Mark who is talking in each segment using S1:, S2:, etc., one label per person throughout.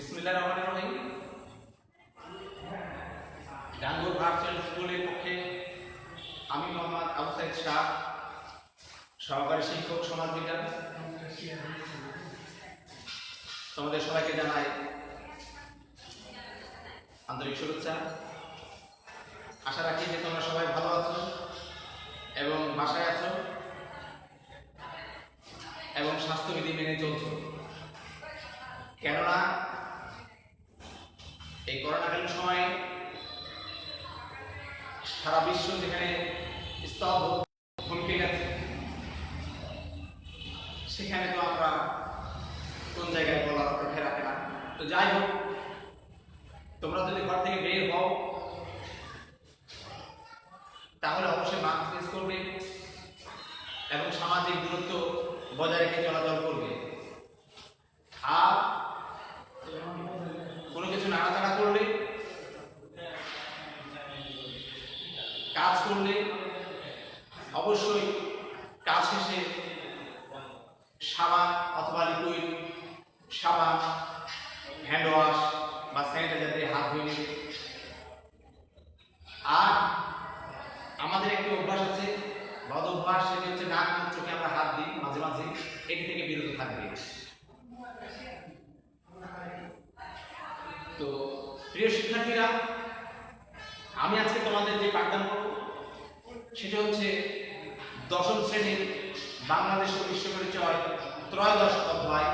S1: বিসমিল্লাহ রহমান রহিম। ডাঙ্গুর ভার্চুয়াল স্কুলের পক্ষে আমি মোহাম্মদ আবু সাইদ শাহ, সহকারী শিক্ষক, সমাজ বিজ্ঞান। তোমাদের সবাইকে জানাই আন্তরিক শুভেচ্ছা। আশা রাখি যে তোমরা সবাই ভালো আছো এবং বাসায় আছো এবং স্বাস্থ্যবিধি মেনে চলছো। কেননা এই করোনাকালীন সময়ে সারা বিশ্ব যেখানে স্তব্ধ গেছে, সেখানে তো আমরা কোন জায়গায় বলার অপেক্ষা রাখে না তো যাই হোক, তোমরা যদি ঘর থেকে বের হও, তাহলে অবশ্যই মাস্ক ইউজ করবে এবং সামাজিক দূরত্ব বজায় রেখে চলাচল করবে আর কোনো কিছু নাড়াচাড়া করলে কাজ করলে অবশ্যই কাজ শেষে সাবান অথবা লিকুইড সাবান হ্যান্ড ওয়াশ বা স্যানিটাইজার দিয়ে হাত ধুয়ে নেবে আর আমাদের একটি অভ্যাস আছে, বদ অভ্যাস, সেটি হচ্ছে নাক মুখ চোখে আমরা হাত দিই মাঝে মাঝে, এটি থেকে বিরত থাকবে। তো প্রিয় শিক্ষার্থীরা, আমি আজকে তোমাদের যে পাঠদান সেটা হচ্ছে দশম শ্রেণির বাংলাদেশ ও বিশ্ব পরিচয় ত্রয়োদশ অধ্যায়।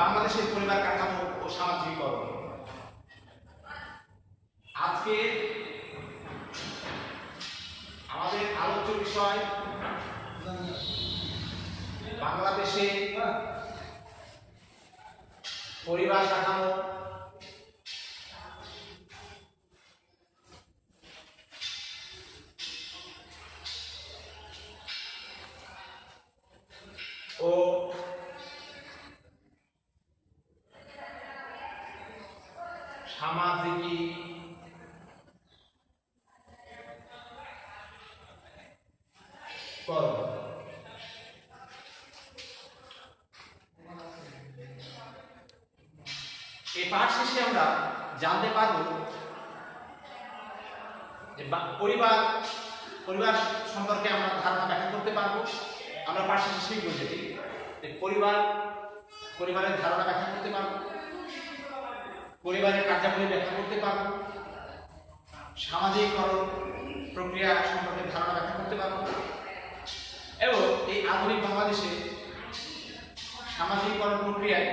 S1: বাংলাদেশের পরিবার কাঠামো ও সামাজিকীকরণ। আজকে আমাদের আলোচ্য বিষয় বাংলাদেশে পরিবার কাঠামো সামাজিকী। করণ এই পাঠ শেষে আমরা জানতে পারব যে পরিবার পরিবার সম্পর্কে আমরা ধারণা ব্যাখ্যা করতে পারব। আমরা পাঠ শেষে শিখব যেটি পরিবার, পরিবারের ধারণা ব্যাখ্যা করতে পারব। পরিবারের কার্যাবলী ব্যাখ্যা করতে পারব। সামাজিককরণ প্রক্রিয়া সম্পর্কে ধারণা ব্যাখ্যা করতে পারব। এবং এই আধুনিক বাংলাদেশে সামাজিককরণ প্রক্রিয়ায়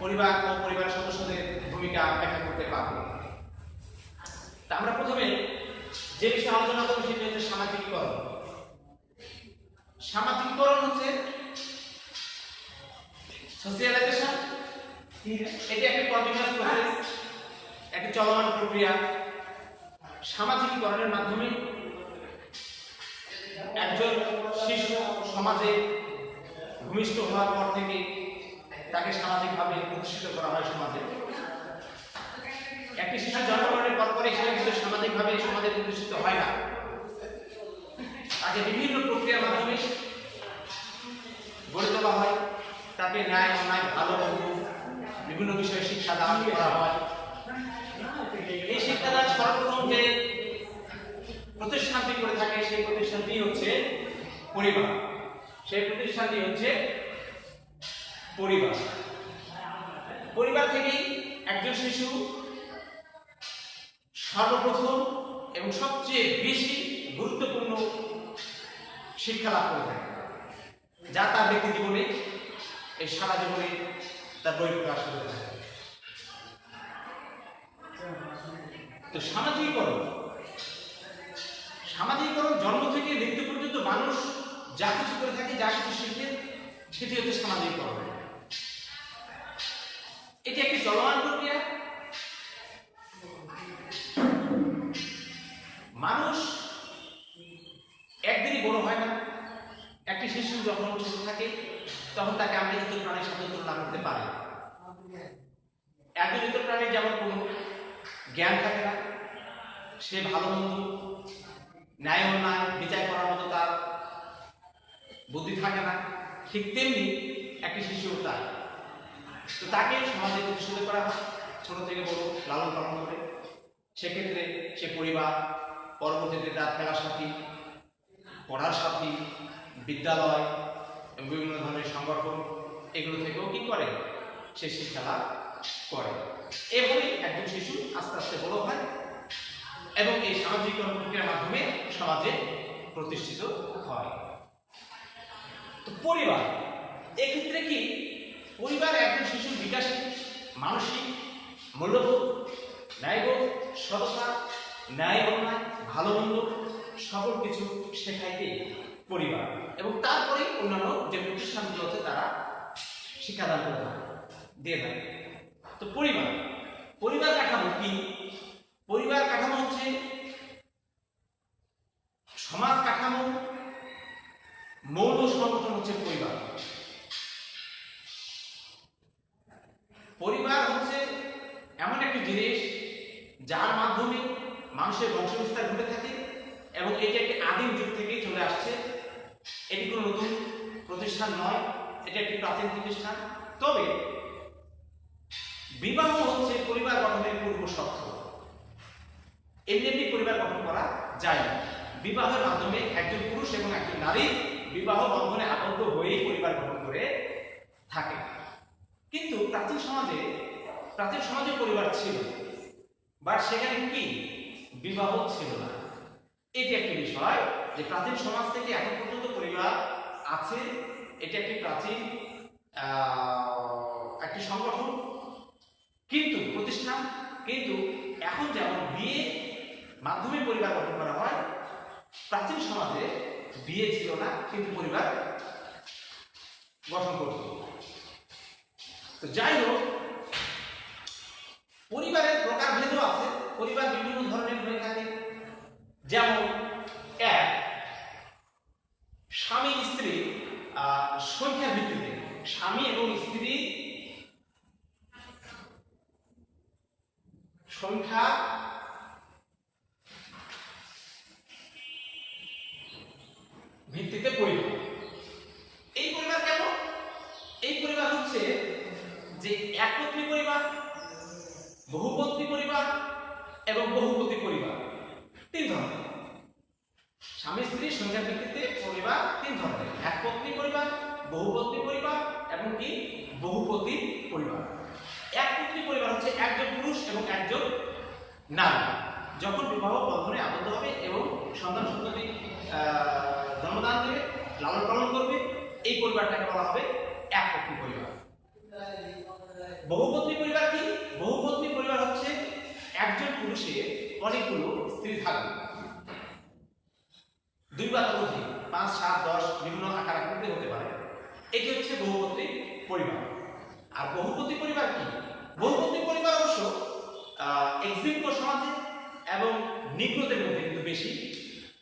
S1: পরিবার ও পরিবারের সদস্যদের ভূমিকা ব্যাখ্যা করতে পারব। তা আমরা প্রথমে যে বিষয়ে আলোচনা করব সেটা হচ্ছে সামাজিকীকরণ। সামাজিকীকরণ হচ্ছে সোশিয়ালাইজেশন এটি একটি কন্টিনিউয়াস প্রসেস একটি চলমান প্রক্রিয়া। সামাজিকীকরণের মাধ্যমে একজন শিশু সমাজে ভূমিষ্ঠ হওয়ার পর থেকে তাকে সামাজিকভাবে প্রতিষ্ঠিত করা হয় সমাজে। একটি শিশু জন্মগ্রহণের পর পরে সে কিন্তু সামাজিকভাবে সমাজে প্রতিষ্ঠিত হয় না। তাকে বিভিন্ন প্রক্রিয়ার মাধ্যমে গড়ে তোলা হয়। তাকে ন্যায়, অন্যায়, ভালো বিভিন্ন বিষয়ে শিক্ষা দান করা হয়। এই শিক্ষাদান সর্বপ্রথম যে প্রতিষ্ঠানটি করে থাকে, সেই প্রতিষ্ঠানটি হচ্ছে পরিবার। সেই প্রতিষ্ঠানটি হচ্ছে পরিবার। পরিবার থেকেই একজন শিশু সর্বপ্রথম এবং সবচেয়ে বেশি গুরুত্বপূর্ণ শিক্ষা লাভ করে থাকে। যা তার ব্যক্তি জীবনে, এই সারা জীবনে তার বই প্রকাশ করে তো সামাজিকীকরণ। সামাজিকীকরণ জন্ম থেকে মৃত্যু পর্যন্ত মানুষ যা কিছু করে থাকে, যা কিছু শিখে, সেটি হচ্ছে সামাজিকীকরণ। এটি একটি চলমান প্রক্রিয়া। মানুষ একদিনই বড় হয় না। একটি শিশু যখন ছোট থাকে, তখন তাকে আমরা ইতর প্রাণীর সাথে তুলনা করতে পারি একজন ইতর প্রাণীর যেমন কোনো জ্ঞান থাকে না সে ভালো মন্দ ন্যায় অন্যায়, বিচার করার মতো তার বুদ্ধি থাকে না। ঠিক তেমনি একটি শিশু তার। তো তাকে সমাজে প্রতিষ্ঠিত করা হয়। ছোট থেকে বড়, লালন পালন করে। সেক্ষেত্রে সে পরিবার, পরবর্তীতে তার খেলার সাথী, পড়ার সাথী, বিদ্যালয় এবং বিভিন্ন ধরনের সংগঠন, এগুলো থেকেও কি করে? সে শিক্ষা লাভ করে। এভাবেই একজন শিশু আস্তে আস্তে বড় হয়। এবং এই সামাজিক প্রক্রিয়ার মাধ্যমে সমাজে প্রতিষ্ঠিত হয়। তো পরিবার, এক্ষেত্রে কি পরিবার একজন শিশুর বিকাশে মানসিক, মূল্যবোধ, ন্যায়বোধ, সততা, ন্যায় অন্যায় ভালো মন্দ সকল কিছু শেখাইতে পরিবার এবং তারপরে অন্যান্য যে প্রতিষ্ঠানগুলো আছে তারা শিক্ষাদান করে দিয়ে তো পরিবার পরিবার কাঠামো কি? পরিবার কাঠামো হচ্ছে, সমাজ কাঠামো, মৌল সংগঠন হচ্ছে পরিবার। পরিবার হচ্ছে এমন একটি জিনিস যার মাধ্যমে মানুষের বংশবিস্তার ঘটে থাকে এবং এটি একটি আদিম যুগ থেকেই চলে আসছে। এটি কোনো নতুন প্রতিষ্ঠান নয়, এটি একটি প্রাচীন প্রতিষ্ঠান। তবে বিবাহ হচ্ছে পরিবার গঠনের পূর্ব শর্ত এমনি এমনি পরিবার গঠন করা যায় না। বিবাহের মাধ্যমে একজন পুরুষ এবং একজন নারী বিবাহ বন্ধনে আবদ্ধ হয়েই পরিবার গঠন করে থাকে। কিন্তু প্রাচীন সমাজে প্রাচীন সমাজে পরিবার ছিল বাট সেখানে কি? বিবাহ ছিল না। এটি একটি বিষয় যে প্রাচীন সমাজ থেকে এখন পর্যন্ত পরিবার আছে। এটি একটি প্রাচীন একটি সংগঠন। কিন্তু প্রতিষ্ঠান, কিন্তু এখন যেমন বিয়ে মাধ্যমে পরিবার গঠন করা হয়। প্রাচীন সমাজে বিয়ে ছিল না, কিন্তু পরিবার গঠন করত। তো যাই হোক, পরিবারের প্রকারভেদও আছে। পরিবার বিভিন্ন ধরনের হয়ে থাকে। যেমন এক স্বামী স্ত্রী আহ, সংখ্যার ভিত্তিতে স্বামী এবং স্ত্রী সংখ্যা ভিত্তিতে পরিবার এই পরিবার কেমন এই পরিবার হচ্ছে যে একপত্নী পরিবার বহুপত্নী পরিবার এবং বহুপতি পরিবার। তিন ধরনের। স্বামী, স্ত্রী সংখ্যার ভিত্তিতে পরিবার তিন ধরনের। একপত্নী পরিবার, বহুপত্নী পরিবার এবং কি? বহুপতি পরিবার। একপত্নী পরিবার হচ্ছে একজন পুরুষ এবং একজন নারী। যখন বিবাহ বন্ধনে আবদ্ধ হবে এবং সন্তান সন্ততি জন্মদান দেবে, লালন পালন করবে, এই পরিবারটাকে বলা হবে একপত্নী পরিবার। বহুপত্নী পরিবার কি? বহুপত্নী পরিবার হচ্ছে একজন পুরুষের অনেকগুলো স্ত্রী থাকবে দুই বা ততোধিক পাঁচ, সাত, দশ, বিভিন্ন আকার আকৃতি হতে পারে। এটি হচ্ছে বহুপত্নী পরিবার। আর বহুপতি পরিবার কি? বহুপতি পরিবার অবশ্য এক্সিম্পল সমাজে এবং নিগ্রদের মধ্যে কিন্তু বেশি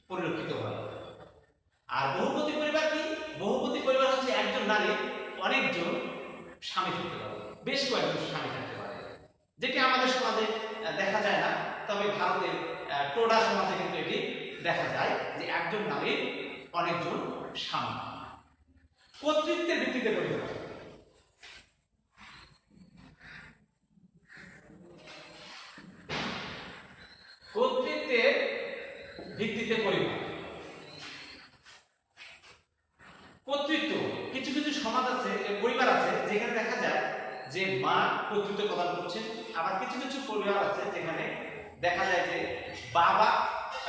S1: পরিলক্ষিত হয়। আর বহুপতি পরিবার কি? বহুপতি পরিবার হচ্ছে একজন নারী, অনেকজন স্বামী থাকতে পারে, বেশ কয়েকজন স্বামী থাকতে পারে, যেটি আমাদের সমাজে দেখা যায় না, তবে ভারতের টোডা সমাজে কিন্তু এটি দেখা যায় যে একজন নারীর অনেকজন স্বামী। কর্তৃত্বের ভিত্তিতে পরিবার কর্তৃত্বের ভিত্তিতে পরিবার কর্তৃত্ব কিছু কিছু সমাজ আছে এ, পরিবার আছে যেখানে দেখা যায় যে কর্তৃত্ব প্রদান করছেন আবার কিছু কিছু পরিবার আছে যেখানে দেখা যায় যে বাবা